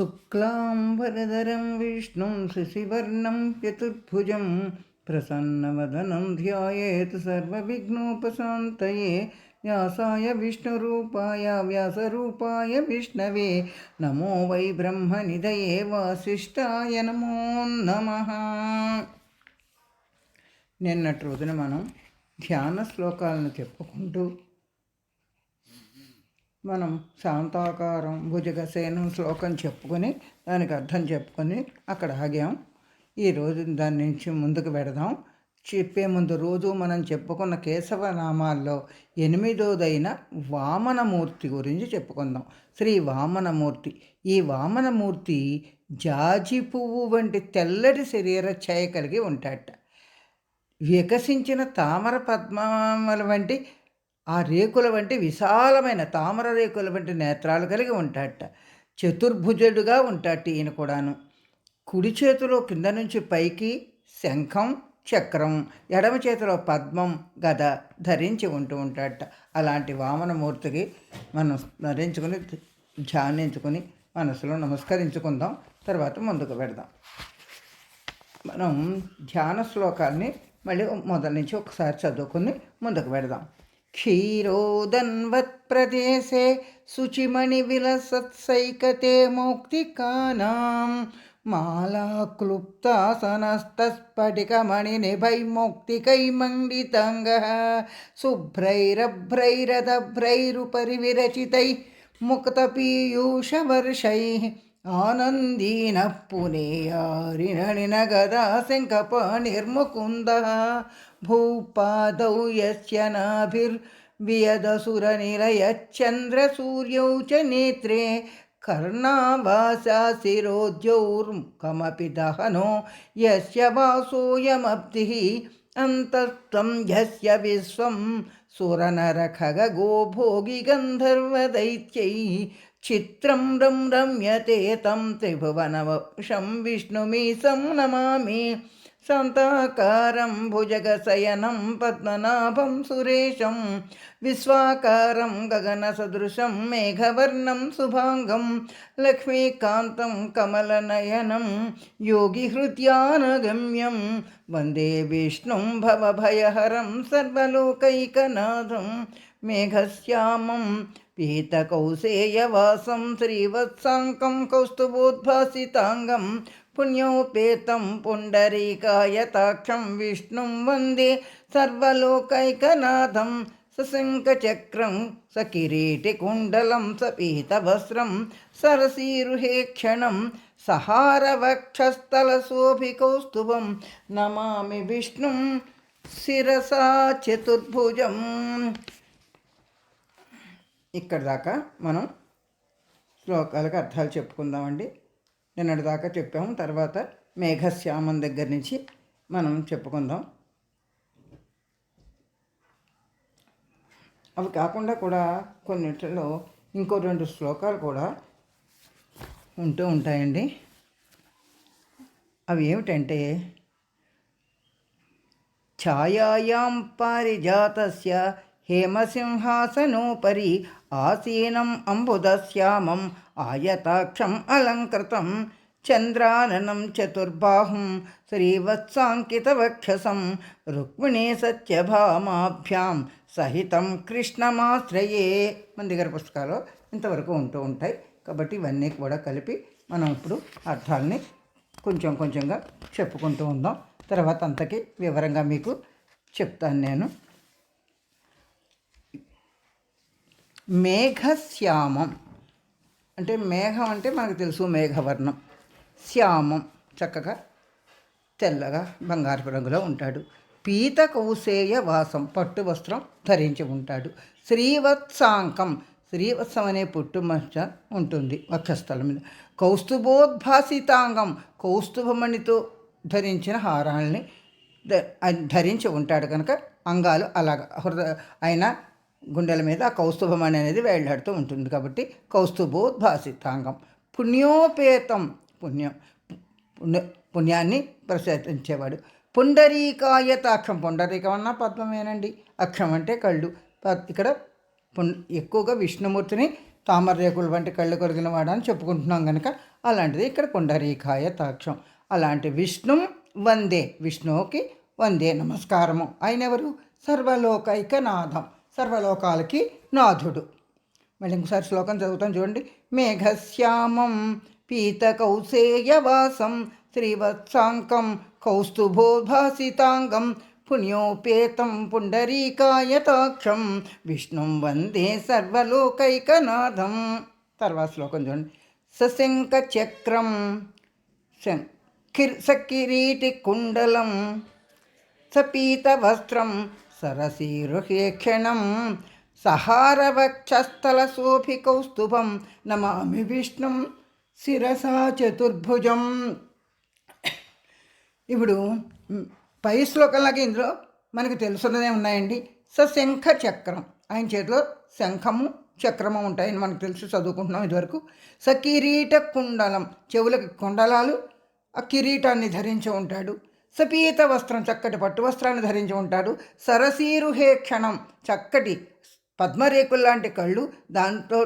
శుక్లాంబరధరం విష్ణుం శశివర్ణం చతుర్భుజం ప్రసన్నవదనం ధ్యాయేత్ సర్వవిఘ్నోపశాంతయే. వ్యాసాయ విష్ణురూపాయ వ్యాసరూపాయ విష్ణవే. నమో వై బ్రహ్మనిదయే వాసిష్ఠాయ నమో నమ. నిన్నటి రోజున మనం ధ్యాన శ్లోకాలను చెప్పుకుంటూ మనం శాంతాకారం భుజగసేనం శ్లోకం చెప్పుకొని దానికి అర్థం చెప్పుకొని అక్కడ ఆగాం. ఈరోజు దాని నుంచి ముందుకు పెడదాం. చెప్పే ముందు రోజు మనం చెప్పుకున్న కేశవ నామాల్లో ఎనిమిదోదైన వామనమూర్తి గురించి చెప్పుకుందాం. శ్రీ వామనమూర్తి. ఈ వామనమూర్తి జాజి పువ్వు వంటి తెల్లటి శరీర ఛాయ కలిగి ఉంటాడట. వికసించిన తామర పద్మముల వంటి ఆ రేకుల వంటి విశాలమైన తామర రేకుల వంటి నేత్రాలు కలిగి ఉంటాడట. చతుర్భుజుడుగా ఉంటాడు ఈయన కూడాను. కుడి చేతిలో కింద నుంచి పైకి శంఖం చక్రం ఎడమ చేతిలో పద్మం గద ధరించి ఉంటూ ఉంటాడట. అలాంటి వామనమూర్తికి మనం స్మరించుకుని ధ్యానించుకొని మనసులో నమస్కరించుకుందాం. తర్వాత ముందుకు పెడదాం. మనం ధ్యాన శ్లోకాన్ని మళ్ళీ మొదటి నుంచి ఒకసారి చదువుకుని ముందుకు పెడదాం. क्षीरोदन्वत्प्रदेशे शुचिमणिविलसत्सैकते मौक्तिकानां मालाक्लुप्तासनस्तस्फटिकमणिनिभैर्मौक्तिकैमण्डिताङ्गः शुभ्रैरभ्रैरदभ्रैरुपरि विरचितैः मुक्तपीयूषवर्षैः आनन्दीनः पुनेयारिणनिनगदा शङ्खपाणिर्मुकुन्दः भूपादौ यस्य नाभिर्वियदसुरनिलयश्चन्द्रसूर्यौ च नेत्रे कर्णावासाशिरोद्यौर्मुखमपि दहनो यस्य वासोऽयमब्धिः अन्तस्त्वं यस्य विश्वं सुरनरखगो भोगिगन्धर्वदैत्यैः चित्रं रं रम्यते तं त्रिभुवनवशं विष्णुमीशं नमामि శాంతాకారం భుజగశయనం పద్మనాభం సురేశం విశ్వాకారం గగనసదృశం మేఘవర్ణం శుభాంగం లక్ష్మీకాంతం కమలనయనం యోగిహృత్యానగమ్యం వందే విష్ణుం భవభయహరం సర్వలోకైకనాథం మేఘశ్యామం పీతకౌసేయవాసం శ్రీవత్సాంకం కౌస్తుభోద్భాసితాంగం పుణ్యోపేతం పుండరీకాయతాక్షం విష్ణుం వంది సర్వలోకైకనాథం సశంఖచక్రం సకిరీటికుండలం సపీతభస్రం సరసీరుహేక్షణం సహారవక్షస్థలశోభికౌస్తుభం నమామి విష్ణుం శిరసా చతుర్భుజం. ఇక్కడ దాకా మనం శ్లోకాలకు అర్థాలు చెప్పుకుందామండి. నిన్నటిదాకా చెప్పాము. తర్వాత మేఘశ్యామం దగ్గర నుంచి మనం చెప్పుకుందాం. అవి కాకుండా కూడా కొన్నిట్లో ఇంకో రెండు శ్లోకాలు కూడా ఉంటూ ఉంటాయండి. అవి ఏమిటంటే ఛాయాయాం పారిజాతస్య హేమసింహాసనోపరి ఆసీనం అంబుదశ్యామం ఆయతాక్షం అలంకృతం చంద్రాననం చతుర్బాహుం శ్రీవత్సాంకితవక్షసం రుక్మిణీ సత్యభామాభ్యాం సహితం కృష్ణమాశ్రయే మన దగ్గర పుస్తకాలు ఇంతవరకు ఉంటూ ఉంటాయి. కాబట్టి ఇవన్నీ కూడా కలిపి మనం ఇప్పుడు అర్థాలని కొంచెం కొంచెంగా చెప్పుకుంటూ ఉందాం. తర్వాత అంతకి వివరంగా మీకు చెప్తాను నేను. మేఘశ్యామం. అంటే మేఘం అంటే మనకు తెలుసు మేఘవర్ణం. శ్యామం చక్కగా తెల్లగా బంగారపు రంగులో ఉంటాడు. పీత కౌసేయ వాసం పట్టు వస్త్రం ధరించి ఉంటాడు. శ్రీవత్సాంకం శ్రీవత్సం అనే పుట్టుమచ్చ ఉంటుంది వక్షస్థలం మీద. కౌస్తుభోద్భాసితాంగం కౌస్తుభమణితో ధరించిన హారాల్ని ధరించి ఉంటాడు కనుక అంగాలు అలాగ హృదయ ఆయన గుండెల మీద కౌస్తుభమణి అనేది వేళ్ళాడుతూ ఉంటుంది కాబట్టి కౌస్తుభోద్భాసితాంగం. పుణ్యోపేతం పుణ్యం పుణ్య పుణ్యాన్ని ప్రసేతించేవాడు పుండరీకాయత అక్షం పుండరీకం అన్న పద్మమేనండి. అక్షం అంటే కళ్ళు. ఇక్కడ పుం ఎక్కువగా విష్ణుమూర్తిని తామరరేకులు వంటి కళ్ళు కొరిగిన వాడని అని చెప్పుకుంటున్నాం కనుక అలాంటిది ఇక్కడ పుండరీకాయ తాక్షం అలాంటి విష్ణు వందే. విష్ణువుకి వందే నమస్కారము. ఆయన ఎవరు? సర్వలోకైకనాథం. సర్వలోకాలకి నాథుడు. మళ్ళీ ఇంకోసారి శ్లోకం చదువుతాం చూడండి. మేఘశ్యామం పీతకౌసేయవాసం శ్రీవత్సాంకం కౌస్తుభోభాసితాంగం పుణ్యోపేతం పుండరీకాయతాక్షం విష్ణుం వందే సర్వలోకైకనాథం. తర్వాత శ్లోకం చూడండి. సశంక చక్రం సకిరీటి కుండలం సపీతవస్త్రం సరసీరుహేక్షణం. సహారవక్షస్థలశోభికౌస్తుభం నమామి విష్ణుం శిరసా చతుర్భుజం. ఇప్పుడు పై శ్లోకంలాగా ఇందులో మనకు తెలుసున్నదే ఉన్నాయండి. సశంఖ చక్రం ఆయన చేతిలో శంఖము చక్రము ఉంటాయని మనకు తెలుసు చదువుకుంటున్నాం ఇదివరకు. స కిరీట కుండలం చెవులకి కుండలాలు ఆ కిరీటాన్ని ధరించి ఉంటాడు. సపీత వస్త్రం చక్కటి పట్టు వస్త్రాన్ని ధరించి ఉంటాడు. సరసీరుహే క్షణం చక్కటి పద్మరేకుల్లాంటి కళ్ళు దాంతో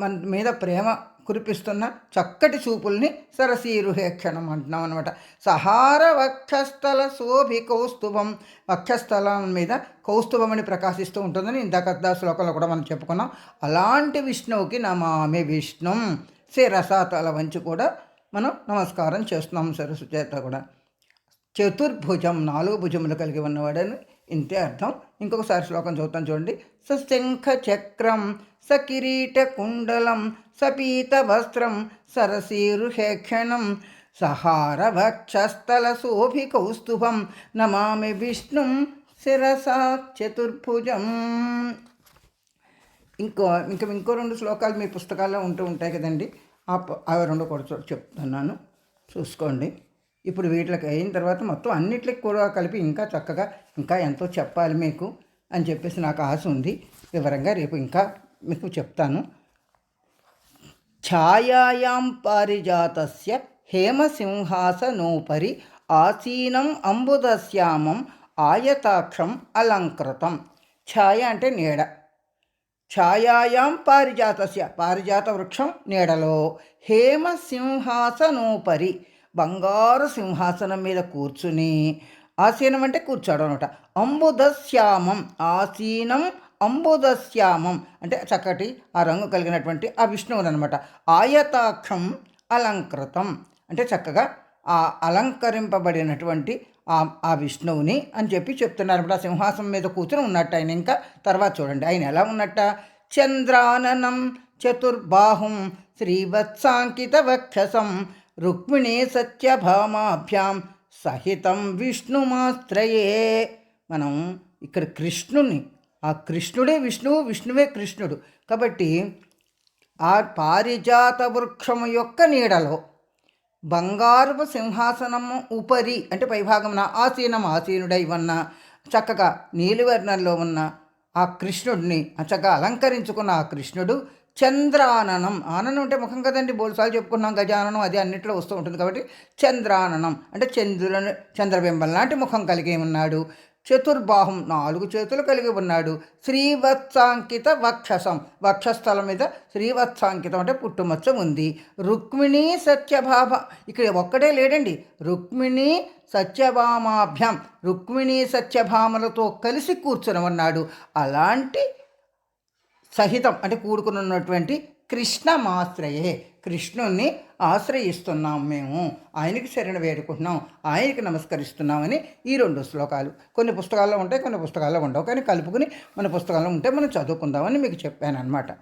మన మీద ప్రేమ కురిపిస్తున్న చక్కటి చూపుల్ని సరసీరుహే క్షణం అంటున్నాం అనమాట సహార వక్షస్థల శోభి కౌస్తుభం వక్షస్థలం మీద కౌస్తుభం అని ప్రకాశిస్తూ ఉంటుందని ఇందాక శ్లోకంలో కూడా మనం చెప్పుకున్నాం. అలాంటి విష్ణువుకి నమామి విష్ణుం శిరస తల వంచి కూడా మనం నమస్కారం చేస్తున్నాం సరస్సు చేత కూడా. చతుర్భుజం నాలుగు భుజములు కలిగి ఉన్నవాడని ఇంతే అర్థం. ఇంకొకసారి శ్లోకం చూద్దాం చూడండి. సశంఖ చక్రం సకిరీట కుండలం సపీత వస్త్రం సరసీరుహేక్షణం సహార వక్షస్థల శోభి కౌస్తుభం నమామి విష్ణుం శిరసా చతుర్భుజం. ఇంకో ఇంకా ఇంకో రెండు శ్లోకాలు మీ పుస్తకాల్లో ఉంటూ ఉంటాయి కదండి. ఆ ప- అవి రెండు కూడా చెప్తున్నాను. చూసుకోండి. ఇప్పుడు వీటికి అయిన తర్వాత మొత్తం అన్నిటికి కూడా కలిపి ఇంకా చక్కగా ఇంకా ఎంతో చెప్పాలి మీకు అని చెప్పేసి నాకు ఆశ ఉంది. వివరంగా రేపు ఇంకా మీకు చెప్తాను. ఛాయాయాం పారిజాతస్య హేమసింహాసనోపరి ఆసీనం అంబుదశ్యామం ఆయతాక్షం అలంకృతం. ఛాయ అంటే నీడ. ఛాయాయాం పారిజాతస్య పారిజాత వృక్షం నీడలో. హేమసింహాసనోపరి బంగారు సింహాసనం మీద కూర్చుని ఆసీనం అంటే కూర్చోడం అనమాట అంబుదశ్యామం ఆసీనం అంబుదశ్యామం అంటే చక్కటి ఆ రంగు కలిగినటువంటి ఆ విష్ణువుని అనమాట ఆయతాక్షం అలంకృతం అంటే చక్కగా ఆ అలంకరింపబడినటువంటి ఆ ఆ విష్ణువుని అని చెప్పి చెప్తున్నారు. అనమాట ఆ సింహాసనం మీద కూర్చుని ఉన్నట్టు ఆయన ఇంకా తర్వాత చూడండి. ఆయన ఎలా ఉన్నట్ట? చంద్రాననం చతుర్బాహుం శ్రీవత్సాంకిత వక్షసం రుక్మిణీ సత్యభామాభ్యాం సహితం విష్ణుమాశ్రయే మనం ఇక్కడ కృష్ణుని ఆ కృష్ణుడే విష్ణువు విష్ణువే కృష్ణుడు. కాబట్టి ఆ పారిజాత వృక్షము యొక్క నీడలో బంగారపు సింహాసనము ఉపరి అంటే పైభాగమున ఆసీనం ఆసీనుడై ఉన్న చక్కగా నీలివర్ణంలో ఉన్న ఆ కృష్ణుడిని ఆ చక్కగా అలంకరించుకున్న ఆ కృష్ణుడు చంద్రాననం. ఆననం అంటే ముఖం కదండి. బోల్సార్లు చెప్పుకున్నాం గజాననం అది అన్నిట్లో వస్తూ ఉంటుంది కాబట్టి చంద్రాననం. అంటే చంద్రులను చంద్రబింబం లాంటి ముఖం కలిగి ఉన్నాడు. చతుర్బాహం నాలుగు చేతులు కలిగి ఉన్నాడు. శ్రీవత్సాంకిత వక్షసం. వక్షస్థలం మీద శ్రీవత్సాంకితం అంటే పుట్టుమచ్చ ఉంది. రుక్మిణి సత్యభామ. ఇక్కడ ఒక్కడే లేడండి. రుక్మిణి సత్యభామాభ్యం. రుక్మిణి సత్యభామలతో కలిసి కూర్చుని ఉన్నాడు. అలాంటి సహితం అంటే కూడుకుని ఉన్నటువంటి కృష్ణమాశ్రయే. కృష్ణుణ్ణి ఆశ్రయిస్తున్నాం మేము. ఆయనకి శరణ వేడుకుంటున్నాం. ఆయనకి నమస్కరిస్తున్నామని ఈ రెండు శ్లోకాలు. కొన్ని పుస్తకాల్లో ఉంటాయి కొన్ని పుస్తకాల్లో ఉండవు. కానీ కలుపుకుని మన పుస్తకాల్లో ఉంటే మనం చదువుకుందామని మీకు చెప్పాను అనమాట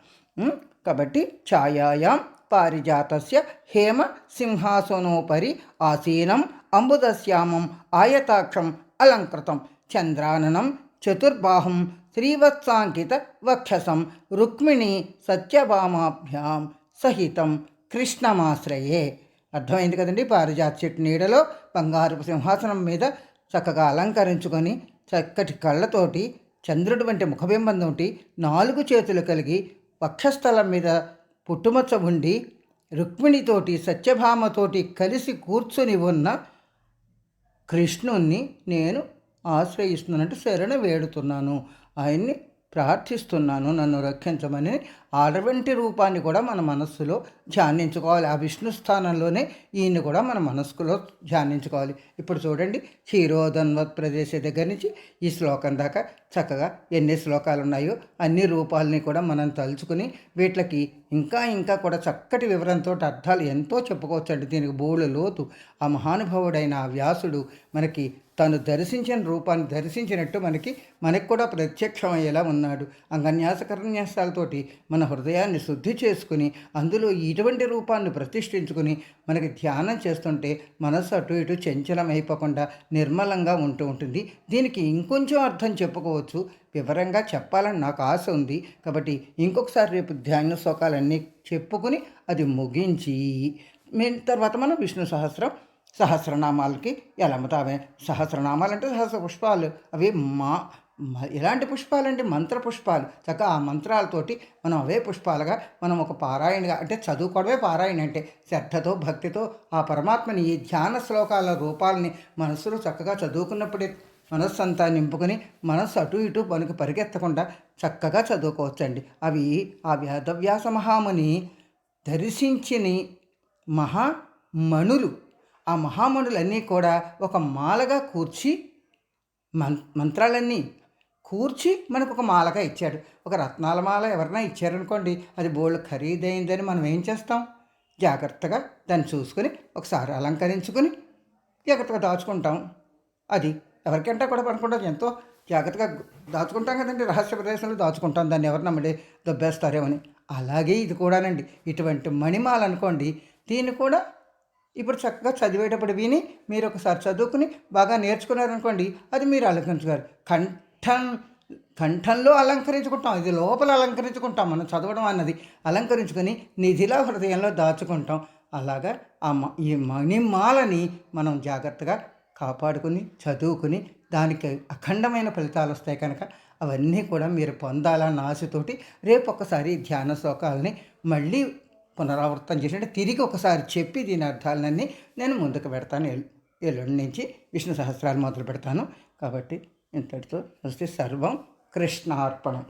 కాబట్టి ఛాయాయాం పారిజాతస్య హేమ సింహాసనోపరి ఆసీనం అంబుదశ్యామం ఆయతాక్షం అలంకృతం చంద్రాననం చతుర్బాహం శ్రీవత్సాంకిత వక్షసం రుక్మిణి సత్యభామాభ్యాం సహితం కృష్ణమాశ్రయే అర్థమైంది కదండి? పారిజాత చెట్టు నీడలో బంగారపు సింహాసనం మీద చక్కగా అలంకరించుకొని చక్కటి కళ్ళతోటి చంద్రుడు వంటి ముఖబింబంతోటి నాలుగు చేతులు కలిగి వక్షస్థలం మీద పుట్టుమచ్చ ఉండి రుక్మిణితోటి సత్యభామతోటి కలిసి కూర్చుని ఉన్న కృష్ణుణ్ణి నేను ఆశ్రయిస్తున్నానంటే శరణ వేడుతున్నాను. ఆయన్ని ప్రార్థిస్తున్నాను నన్ను రక్షించమని అటువంటి రూపాన్ని కూడా మన మనస్సులో ధ్యానించుకోవాలి. ఆ విష్ణు స్థానంలోనే ఈయన్ని కూడా మన మనస్సులో ధ్యానించుకోవాలి. ఇప్పుడు చూడండి క్షీరోధన్వత్ ప్రదేశ దగ్గర నుంచి ఈ శ్లోకం దాకా చక్కగా ఎన్ని శ్లోకాలు ఉన్నాయో అన్ని రూపాలని కూడా మనం తలుచుకుని వీటికి ఇంకా ఇంకా కూడా చక్కటి వివరంతో అర్థాలు ఎంతో చెప్పుకోవచ్చండి. దీనికి బోళ్ళు లోతు. ఆ మహానుభావుడైన ఆ వ్యాసుడు మనకి తను దర్శించిన రూపాన్ని దర్శించినట్టు మనకి మనకు కూడా ప్రత్యక్షమయ్యేలా ఉన్నాడు. అంగన్యాసకర్ణ్యాసాలతోటి మన హృదయాన్ని శుద్ధి చేసుకుని అందులో ఇటువంటి రూపాన్ని ప్రతిష్ఠించుకుని మనకి ధ్యానం చేస్తుంటే మనసు అటు ఇటు చంచలమైపోకుండా నిర్మలంగా ఉంటూ ఉంటుంది. దీనికి ఇంకొంచెం అర్థం చెప్పుకోవచ్చు. వివరంగా చెప్పాలని నాకు ఆశ ఉంది. కాబట్టి ఇంకొకసారి రేపు ధ్యాన శ్లోకాలన్నీ చెప్పుకుని అది ముగించి తర్వాత మనం విష్ణు సహస్రం సహస్రనామాలకి ఎలా అమ్ముతామే సహస్రనామాలు అంటే సహస్ర పుష్పాలు. అవి మా ఎలాంటి పుష్పాలు మంత్ర పుష్పాలు. చక్కగా ఆ మంత్రాలతోటి మనం అవే పుష్పాలుగా మనం ఒక పారాయణగా అంటే చదువుకోవడమే పారాయణ అంటే శ్రద్ధతో భక్తితో ఆ పరమాత్మని ఈ ధ్యాన శ్లోకాల రూపాలని మనసులో చక్కగా చదువుకున్నప్పుడే మనస్సు అంతా నింపుకొని మనస్సు అటు ఇటు పనికి పరిగెత్తకుండా చక్కగా చదువుకోవచ్చండి. అవి ఆ వేదవ్యాస మహాముని మహా మణులు. ఆ మహామండులన్నీ కూడా ఒక మాలగా కూర్చి మం మంత్రాలన్నీ కూర్చి మనకు ఒక మాలగా ఇచ్చాడు. ఒక రత్నాల మాల ఎవరైనా ఇచ్చారనుకోండి అది బోళ్ళు ఖరీదైందని మనం ఏం చేస్తాం? జాగ్రత్తగా దాన్ని చూసుకొని ఒకసారి అలంకరించుకొని జాగ్రత్తగా దాచుకుంటాం. అది ఎవరికంటే కూడా పడకుండా ఎంతో జాగ్రత్తగా దాచుకుంటాం కదండి రహస్య ప్రదేశంలో దాచుకుంటాం. దాన్ని ఎవరు నమ్మడే దొబ్బేస్తారేమని. అలాగే ఇది కూడానండి. ఇటువంటి మణిమాల అనుకోండి దీన్ని కూడా ఇప్పుడు చక్కగా చదివేటప్పుడు విని మీరు ఒకసారి చదువుకుని బాగా నేర్చుకున్నారనుకోండి అది మీరు అలంకరించుకోరు కంఠం కంఠంలో అలంకరించుకుంటాం ఇది లోపల అలంకరించుకుంటాం మనం చదవడం అన్నది. అలంకరించుకొని నిధిలా హృదయంలో దాచుకుంటాం. అలాగా ఆ మ- ఈ మణిమాలని మనం జాగ్రత్తగా కాపాడుకుని చదువుకుని దానికి అఖండమైన ఫలితాలు వస్తాయి కనుక అవన్నీ కూడా మీరు పొందాలన్న ఆశతోటి రేపు ఒకసారి ధ్యాన శ్లోకాలని మళ్ళీ పునరావృతం చేసినట్టు తిరిగి ఒకసారి చెప్పి దీని అర్థాలన్నీ నేను ముందుకు పెడతాను. ఎల్- ఎల్లుండి నుంచి విష్ణు సహస్రాలు మొదలు పెడతాను. కాబట్టి ఇంతటితో వస్తే సర్వం కృష్ణార్పణం.